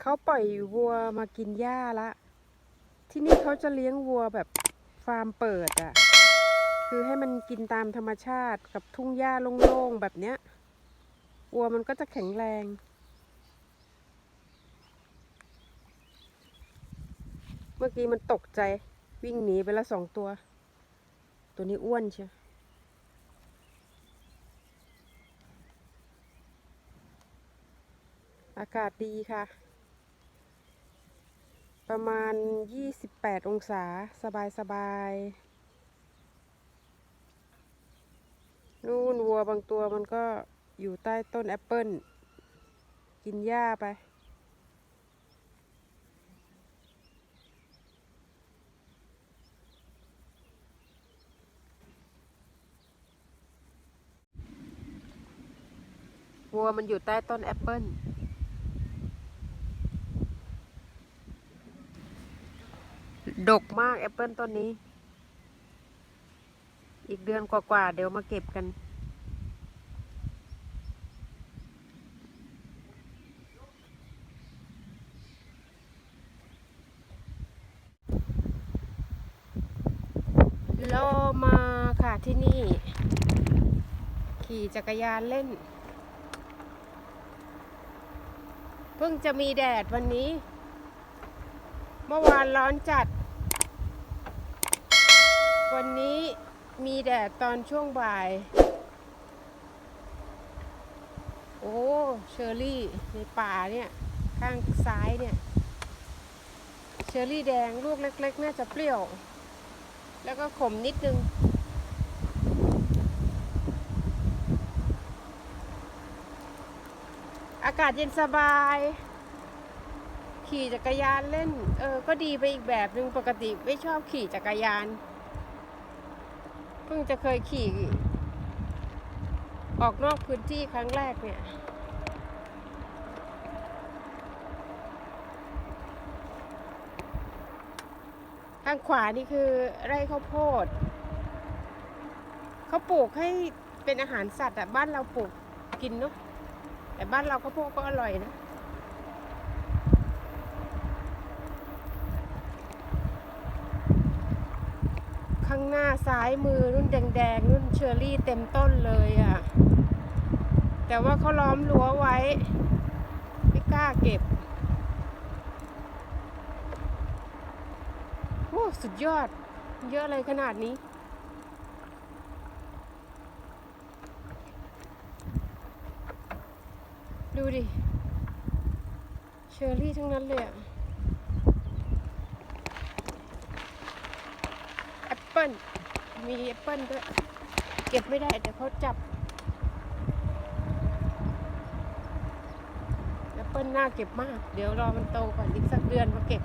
เขาปล่อยวัวมากินหญ้าละ ที่นี่เขาจะเลี้ยงวัวแบบฟาร์มเปิดอะ่ะ คือให้มันกินตามธรรมชาติกับทุ่งหญ้าโล่งๆแบบเนี้ย วัวมันก็จะแข็งแรง เมื่อกี้มันตกใจวิ่งหนีไปละสองตัว ตัวนี้อ้วนเชียวอากาศดีค่ะ ประมาณ 28 องศาสบายสบายนู่นวัวบางตัวมันก็อยู่ใต้ต้นแอปเปิลกินหญ้าไป วัวมันอยู่ใต้ต้นแอปเปิล ดกมากแอปเปิลต้นนี้ อีกเดือนกว่าๆเดี๋ยวมาเก็บกัน เรามาค่ะที่นี่ ขี่จักรยานเล่น เพิ่งจะมีแดดวันนี้ เมื่อวานร้อนจัด วันนี้มีแดดตอนช่วงบ่าย โอ้เชอร์รี่ในป่าเนี่ย ข้างซ้ายเนี่ย เชอร์รี่แดงลูกเล็กๆ น่าจะเปรี้ยว แล้วก็ขมนิดนึงอากาศเย็นสบาย ขี่จักรยานเล่น เออ ก็ดีไปอีกแบบหนึ่งปกติไม่ชอบขี่จักรยาน พิ่งจะเคยขี่ ออกนอกพื้นที่ครั้งแรกเนี่ย ข้างขวานี่คือไร่ข้าวโพด เขาปลูกให้เป็นอาหารสัตว์อะบ้านเราปลูกกินเนาะแต่บ้านเราข้าวโพดก็อร่อยนะ ข้างหน้าซ้ายมือนุ่นแดงๆนุ่นเชอรี่เต็มต้นเลยอะ่ะ แต่ว่าเขาล้อมรั้วไว้ ไม่กล้าเก็บโอ้สุดยอด เยอะเลยขนาดนี้ดูดิ เชอรี่ทั้งนั้นเลยอะแอ ปิลมีแอปเปิ้ลด้วย เก็บไม่ได้แต่เขาจับแอปเปิ้ลน่าเก็บมาก เดี๋ยวรอมันโตก่อนอีกสักเดือนมาเก็บ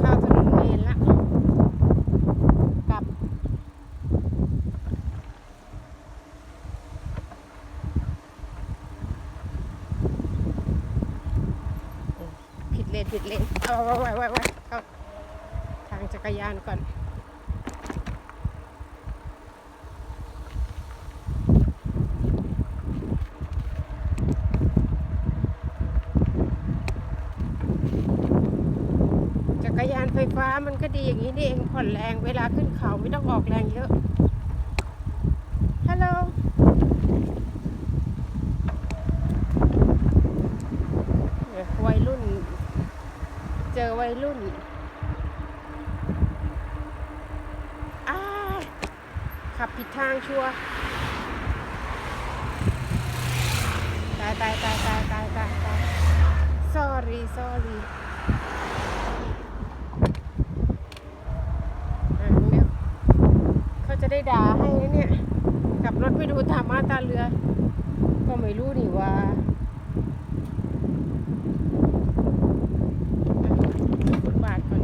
เข้าถนนเมนละกลับ ผิด เลนผิดเลนเอาไว้ไว้ไว้ไว้เข้าทางจักรยานก่อนจักรยานไฟฟ้ามันก็ดีอย่างนี้นี่เองผ่อนแรงเวลาขึ้นเขาไม่ต้องออกแรงเยอะ ฮัลโหล วัยรุ่น เจ อวัยรุ่นขับผิดทางชัวร์ตายตายตายตายตายตายตาย sorry sorry อะเดี๋ยวเขาจะได้ด่าให้เนี่ยกลับรถไปดูตามมาตาเรือ ก็ไม่รู้นี่ว่า ฟุตบาทก่อน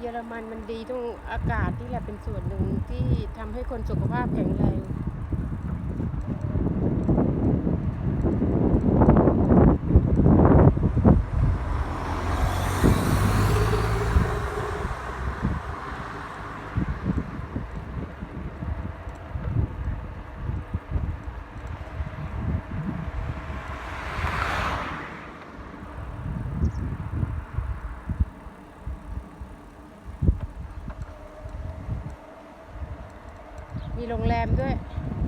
เยอรมันมันดีตรงอากาศนี่แหละเป็นส่วนหนึ่งที่ทำให้คนสุขภาพแข็งแรง โรงแรมด้วย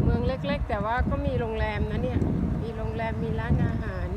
เมืองเล็ก ๆ แต่ว่าก็มีโรงแรมนะเนี่ย มีโรงแรมมีร้านอาหาร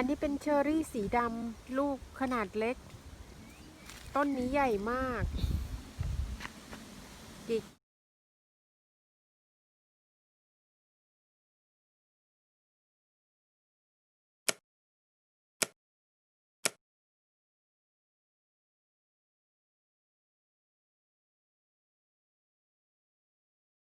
อันนี้เป็นเชอร์รี่สีดำลูกขนาดเล็ก ต้นนี้ใหญ่มากจิก